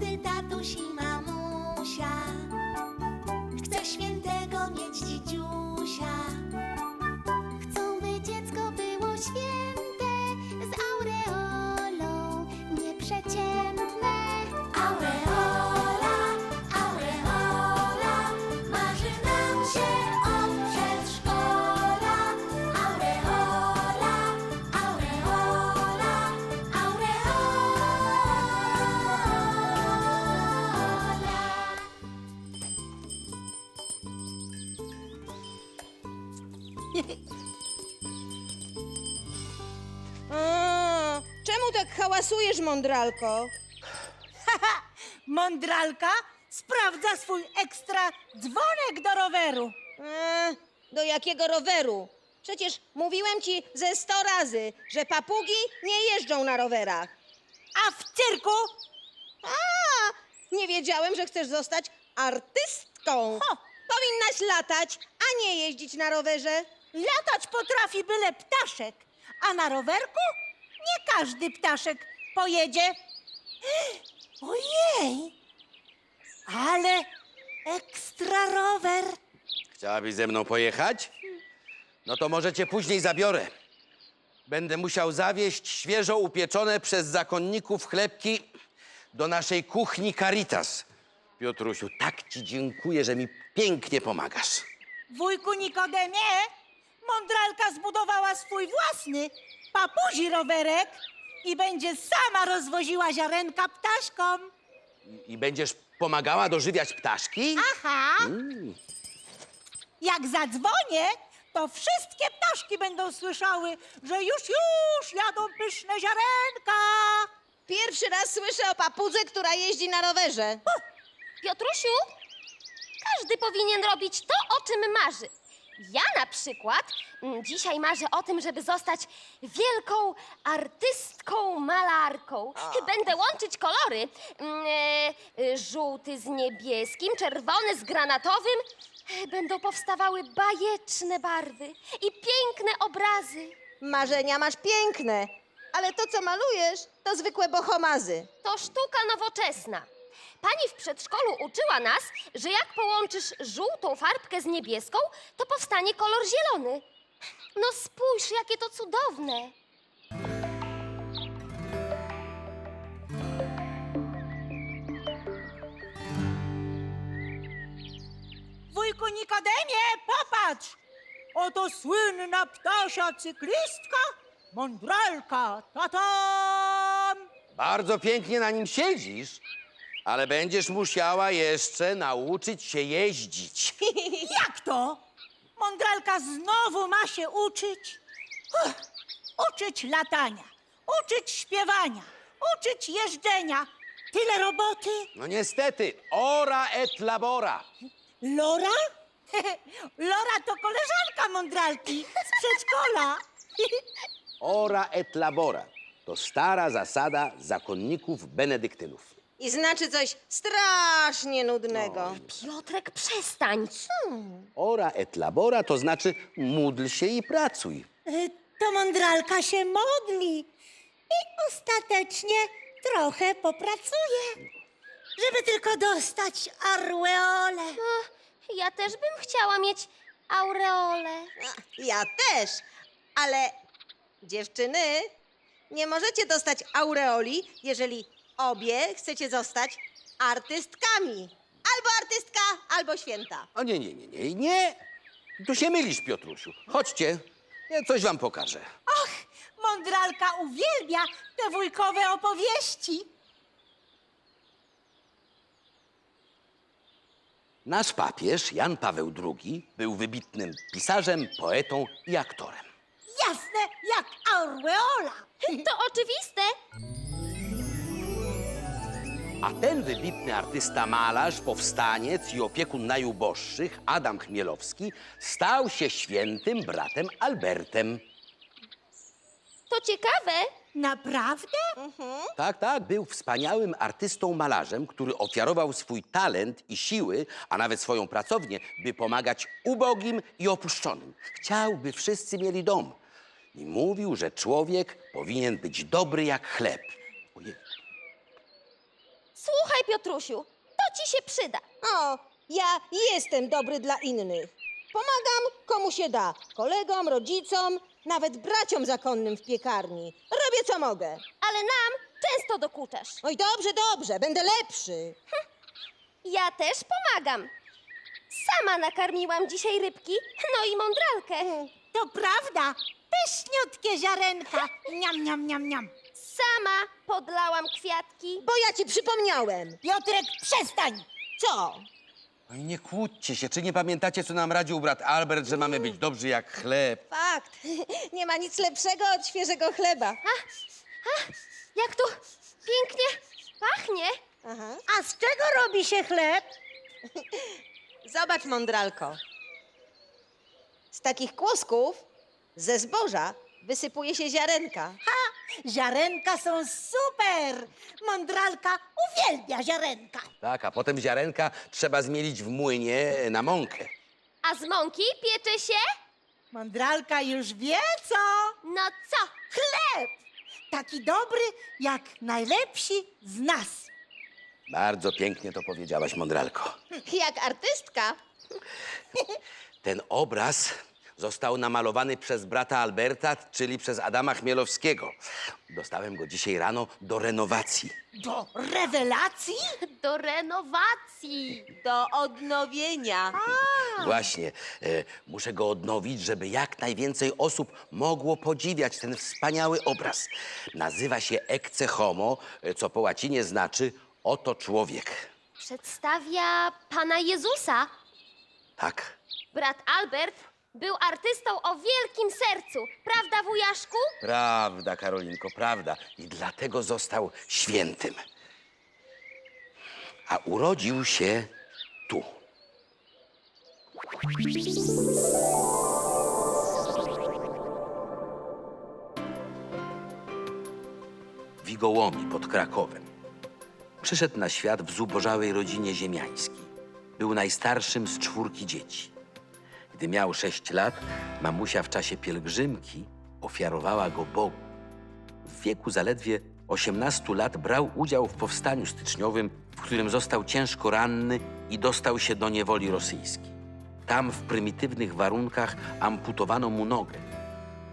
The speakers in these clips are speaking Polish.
gdy tatuś i mamusia hałasujesz, mądralko? Mądralka sprawdza swój ekstra dzwonek do roweru. E, do jakiego roweru? Przecież mówiłem ci ze sto razy, że papugi nie jeżdżą na rowerach. A w cyrku A, nie wiedziałem, że chcesz zostać artystką. Ho. Powinnaś latać, a nie jeździć na rowerze. latać potrafi byle ptaszek, a na rowerku nie każdy ptaszek pojedzie. Ojej! Ale ekstra rower. Chciałabyś ze mną pojechać? No to może cię później zabiorę. Będę musiał zawieźć świeżo upieczone przez zakonników chlebki do naszej kuchni Caritas. Piotrusiu, tak ci dziękuję, że mi pięknie pomagasz. Wujku Nikodemie, mądralka zbudowała swój własny papuzi rowerek i będzie sama rozwoziła ziarenka ptaszkom. I, i będziesz pomagała dożywiać ptaszki? Aha! Jak zadzwonię, to wszystkie ptaszki będą słyszały, że już, już jadą pyszne ziarenka. Pierwszy raz słyszę o papudze, która jeździ na rowerze. Piotrusiu, każdy powinien robić to, o czym marzy. Ja na przykład mm, dzisiaj marzę o tym, żeby zostać wielką artystką malarką. Będę łączyć kolory. Mm, e, e, żółty z niebieskim, czerwony z granatowym. E, Będą powstawały bajeczne barwy i piękne obrazy. Marzenia masz piękne, ale to, co malujesz, to zwykłe bohomazy. To sztuka nowoczesna. Pani w przedszkolu uczyła nas, że jak połączysz żółtą farbkę z niebieską, to powstanie kolor zielony. No spójrz, jakie to cudowne. Wujku Nikodemie, popatrz! Oto słynna ptasia cyklistka, mądralka, tatam! Bardzo pięknie na nim siedzisz, ale będziesz musiała jeszcze nauczyć się jeździć. Jak to? Mądralka znowu ma się uczyć? Uch, uczyć latania, uczyć śpiewania, uczyć jeżdżenia. Tyle roboty. No niestety, ora et labora. Lora? Lora to koleżanka mądralki z przedszkola. Ora et labora to stara zasada zakonników benedyktynów. I znaczy coś strasznie nudnego. Piotrek, przestań. Ora et labora to znaczy módl się i pracuj. Y, To mądralka się modli i ostatecznie trochę popracuje, żeby tylko dostać arweole. No, ja też bym chciała mieć aureolę. Ja też, ale dziewczyny, nie możecie dostać aureoli, jeżeli obie chcecie zostać artystkami. Albo artystka, albo święta. O nie, nie, nie, nie, nie. Tu się mylisz, Piotrusiu. Chodźcie, ja coś wam pokażę. Och, mądralka uwielbia te wujkowe opowieści. Nasz papież, Jan Paweł II, był wybitnym pisarzem, poetą i aktorem. Jasne jak aureola. To oczywiste. A ten wybitny artysta, malarz, powstaniec i opiekun najuboższych, Adam Chmielowski, stał się świętym bratem Albertem. To ciekawe. Naprawdę? Tak, tak, był wspaniałym artystą malarzem, który ofiarował swój talent i siły, a nawet swoją pracownię, by pomagać ubogim i opuszczonym. Chciał, by wszyscy mieli dom. I mówił, że człowiek powinien być dobry jak chleb. Ojej. Słuchaj, Piotrusiu, to ci się przyda. O, ja jestem dobry dla innych. Pomagam komu się da. Kolegom, rodzicom, nawet braciom zakonnym w piekarni. Robię co mogę. Ale nam często dokuczasz. Oj, dobrze, dobrze, będę lepszy. Ja też pomagam. Sama nakarmiłam dzisiaj rybki, no i mądralkę. To prawda, pyszniutkie ziarenka. Niam, niam, niam, niam. Sama podlałam kwiatki. Bo ja ci przypomniałem. Piotrek, przestań. Co? No i nie kłóćcie się. Czy nie pamiętacie, co nam radził brat Albert, że mamy być dobrzy jak chleb? Fakt. Nie ma nic lepszego od świeżego chleba. Jak tu pięknie pachnie. Aha. A z czego robi się chleb? Zobacz, mądralko. Z takich kłosków ze zboża wysypuje się ziarenka. Ha! Ziarenka są super! Mądralka uwielbia ziarenka. Tak, a potem ziarenka trzeba zmielić w młynie na mąkę. A z mąki piecze się? Mądralka już wie co? No co? Chleb! Taki dobry jak najlepsi z nas. Bardzo pięknie to powiedziałaś, mądralko. Jak artystka. Ten obraz został namalowany przez brata Alberta, czyli przez Adama Chmielowskiego. Dostałem go dzisiaj rano do renowacji. Do rewelacji? Do renowacji. Do odnowienia. Właśnie, e, muszę go odnowić, żeby jak najwięcej osób mogło podziwiać ten wspaniały obraz. Nazywa się Ecce Homo, e, co po łacinie znaczy oto człowiek. Przedstawia Pana Jezusa. Tak, Brat Albert był artystą o wielkim sercu. Prawda, wujaszku? prawda, Karolinko, prawda. I dlatego został świętym. A urodził się tu. Wigołomi pod Krakowem. Przyszedł na świat w zubożałej rodzinie ziemiańskiej. Był najstarszym z czwórki dzieci. Gdy miał sześć lat, mamusia w czasie pielgrzymki ofiarowała go Bogu. W wieku zaledwie 18 lat brał udział w powstaniu styczniowym, w którym został ciężko ranny i dostał się do niewoli rosyjskiej. Tam w prymitywnych warunkach amputowano mu nogę.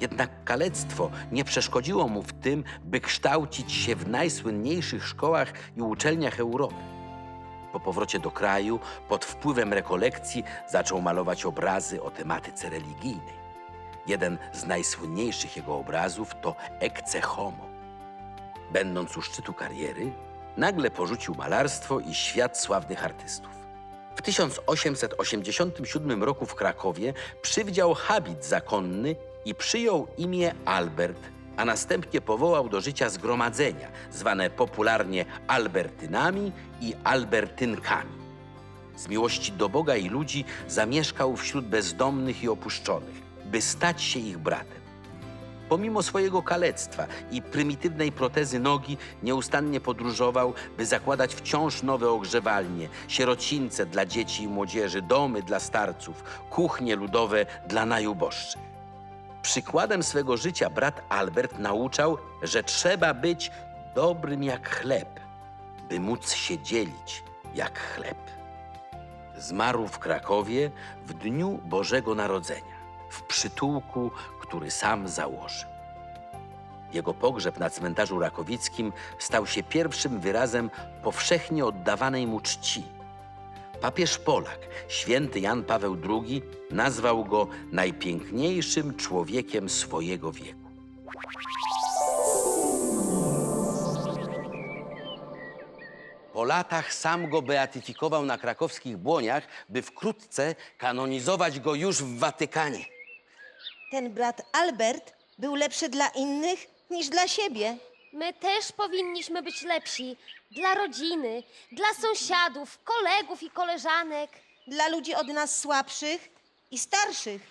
Jednak kalectwo nie przeszkodziło mu w tym, by kształcić się w najsłynniejszych szkołach i uczelniach Europy. Po powrocie do kraju, pod wpływem rekolekcji, zaczął malować obrazy o tematyce religijnej. Jeden z najsłynniejszych jego obrazów to Ecce Homo. Będąc u szczytu kariery, nagle porzucił malarstwo i świat sławnych artystów. W 1887 roku w Krakowie przywdział habit zakonny i przyjął imię Albert, a następnie powołał do życia zgromadzenia, zwane popularnie Albertynami i Albertynkami. Z miłości do Boga i ludzi zamieszkał wśród bezdomnych i opuszczonych, by stać się ich bratem. Pomimo swojego kalectwa i prymitywnej protezy nogi, nieustannie podróżował, by zakładać wciąż nowe ogrzewalnie, sierocińce dla dzieci i młodzieży, domy dla starców, kuchnie ludowe dla najuboższych. Przykładem swego życia brat Albert nauczał, że trzeba być dobrym jak chleb, by móc się dzielić jak chleb. Zmarł w Krakowie w dniu Bożego Narodzenia, w przytułku, który sam założył. Jego pogrzeb na cmentarzu rakowickim stał się pierwszym wyrazem powszechnie oddawanej mu czci. Papież Polak, święty Jan Paweł II, nazwał go najpiękniejszym człowiekiem swojego wieku. Po latach sam go beatyfikował na krakowskich błoniach, by wkrótce kanonizować go już w Watykanie. Ten brat Albert był lepszy dla innych niż dla siebie. My też powinniśmy być lepsi. Dla rodziny, dla sąsiadów, kolegów i koleżanek. Dla ludzi od nas słabszych i starszych.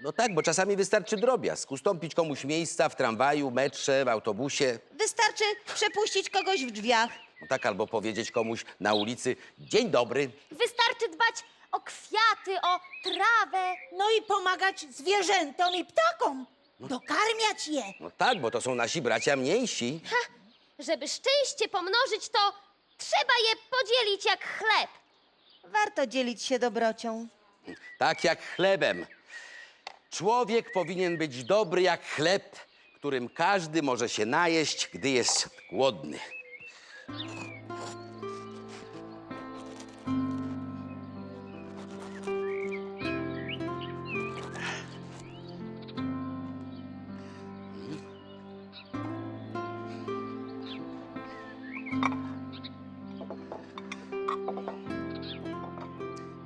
No tak, bo czasami wystarczy drobiazg. Ustąpić komuś miejsca w tramwaju, metrze, w autobusie. Wystarczy przepuścić kogoś w drzwiach. No tak, albo powiedzieć komuś na ulicy dzień dobry. Wystarczy dbać o kwiaty, o trawę. No i pomagać zwierzętom i ptakom. Dokarmiać je. No tak, bo to są nasi bracia mniejsi. Żeby szczęście pomnożyć, to Trzeba je podzielić jak chleb. Warto dzielić się dobrocią. Tak jak chlebem. Człowiek powinien być dobry jak chleb, którym każdy może się najeść, gdy jest głodny.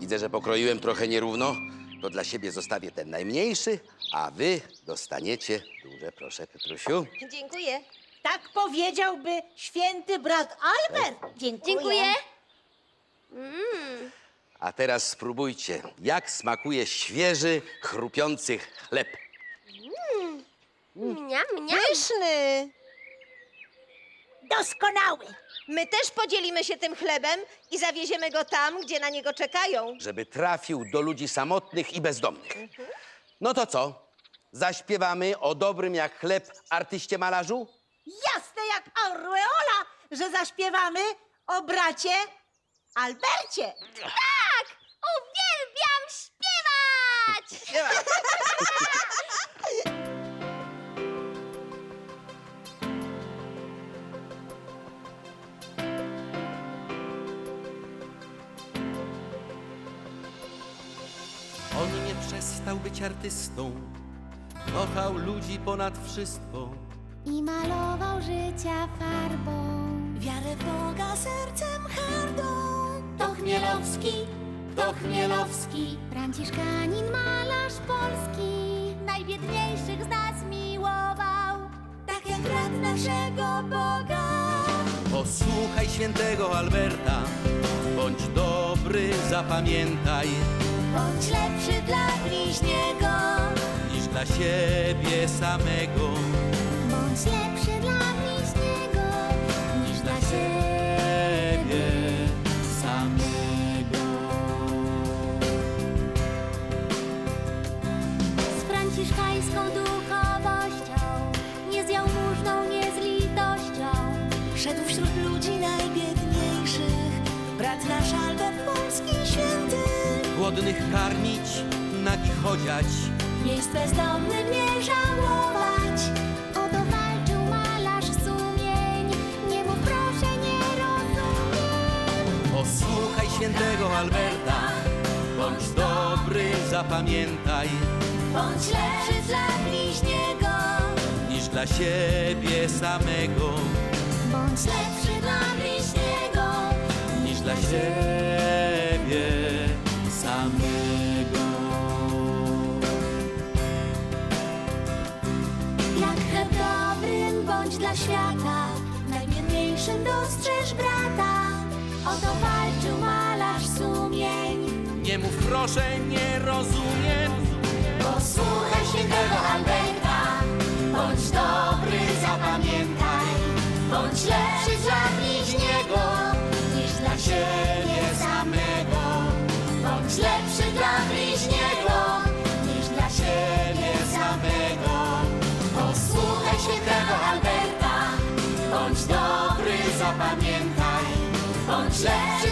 Widzę, że pokroiłem trochę nierówno. To dla siebie zostawię ten najmniejszy, a wy dostaniecie duże, proszę, Piotrusiu. Dziękuję. Tak powiedziałby święty brat Albert. Dziękuję. Dziękuję. A teraz spróbujcie, jak smakuje świeży, chrupiący chleb. Miam, miam. Pyszny. Doskonały. My też podzielimy się tym chlebem i zawieziemy go tam, gdzie na niego czekają. żeby trafił do ludzi samotnych i bezdomnych. No to co? Zaśpiewamy o dobrym jak chleb artyście malarzu? Jasne jak aureola, że zaśpiewamy o bracie Albercie. Tak! Uwielbiam śpiewać! przestał być artystą, kochał ludzi ponad wszystko. I malował życia farbą. Wiarę w Boga sercem hardą. To Chmielowski, to Chmielowski. Franciszkanin, malarz polski. Najbiedniejszych z nas miłował. Tak jak brat naszego Boga. Posłuchaj świętego Alberta, bądź dobry, zapamiętaj, Bądź lepszy dla bliźniego. niż dla siebie samego. Bądź lepszy dla bliźniego. Niż dla Siebie samego. z franciszkańską duchowością, Głodnych karmić, nagich chodziać, Miejsc bezdomnym nie żałować. O to walczył malarz sumień, nie mów proszę, nie rozumiem. Posłuchaj świętego Alberta, bądź dobry, zapamiętaj, Bądź lepszy dla bliźniego, niż dla siebie samego, bądź lepszy dla bliźniego. niż dla siebie samego. Jak chleb dobrym bądź dla świata, najbiedniejszym dostrzeż brata. O to walczył malarz sumień. Nie mów proszę, nie rozumiem, Posłuchaj świętego Alberta, bądź dobry, zapamiętaj. Bądź lepszy dla bliźniego, Lepszy dla bliźniego, niż dla siebie samego. Posłuchaj świętego Alberta, bądź dobry, zapamiętaj. Bądź lepszy